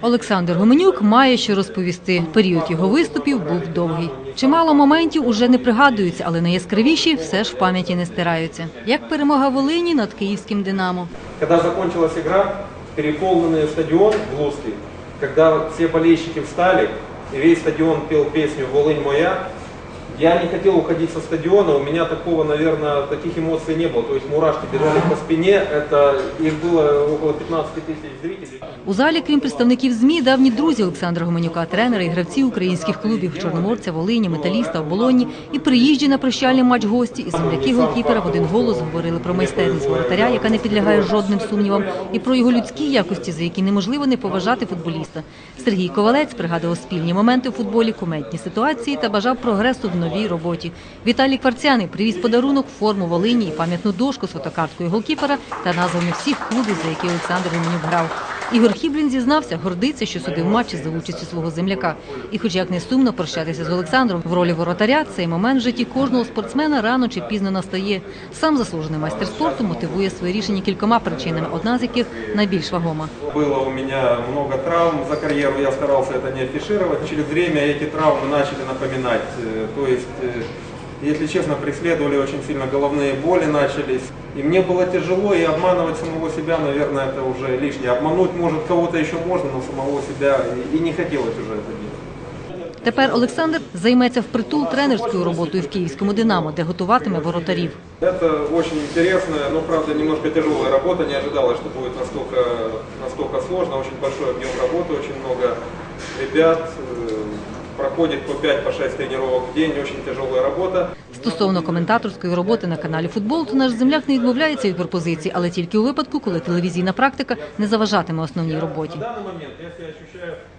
Олександр Гоменюк має що розповісти. Період його виступів був довгий. Чимало моментів уже не пригадуються, але найяскравіші все ж в пам'яті не стираються. Як перемога Волині над київським Динамо. Когда закончилась игра, переполненный стадион в Луске, когда все болельщики встали, и весь стадион пел песню «Волынь моя», я не хотел уходить со стадиона, у меня такого, наверное, таких эмоций не было. То есть мурашки бежали по спине, это их было около 15 тысяч зрителей. У залі, крім представників ЗМІ, давні друзі Олександра Гоменюка, тренери і гравці українських клубів Чорноморця, Волині, Металіста, Оболоні і приїжджі на прощальний матч гості і земляки голкіпера в один голос говорили про майстерність воротаря, яка не підлягає жодним сумнівам, і про його людські якості, за які неможливо не поважати футболіста. Сергій Ковалець пригадував спільні моменти у футболі, кумедні ситуації та бажав прогресу в новій роботі. Віталій Кварцяний привіз подарунок, форму Волині і пам'ятну дошку з фотокарткою голкіпера та назвами всіх клубів, за які Олександр Гоменюк грав. Ігор Хіблін зізнався, гордиться, що судив матчі за участю свого земляка. І, хоч як не сумно прощатися з Олександром в ролі воротаря, цей момент в житті кожного спортсмена рано чи пізно настає. Сам заслужений майстер спорту мотивує своє рішення кількома причинами, одна з яких найбільш вагома. Было у меня много травм за карьеру, я старался это не афишировать. Через время эти травмы начали напоминать. Э, То есть, э, если честно, преследовали очень сильно головные боли начались. И мне было тяжело, и обманывать самого себя, наверное, это уже лишнее. Обмануть, может, кого-то еще можно, но самого себя и- не хотелось уже это делать. Тепер Олександр займеться впритул тренерською роботою в київському Динамо, де готуватиме воротарів. Это очень интересная, но правда немножко тяжелая работа. Не ожидалось, что будет настолько, настолько сложно. Очень большой объем работы, очень много ребят. э, Проходит по 5-6 тренировок в день, очень тяжелая работа. Стосовно коментаторської роботи на каналі футбол, то наш земляк не відмовляється від пропозицій, але тільки у випадку, коли телевізійна практика не заважатиме основній роботі. На данный момент я себя ощущаю счастливым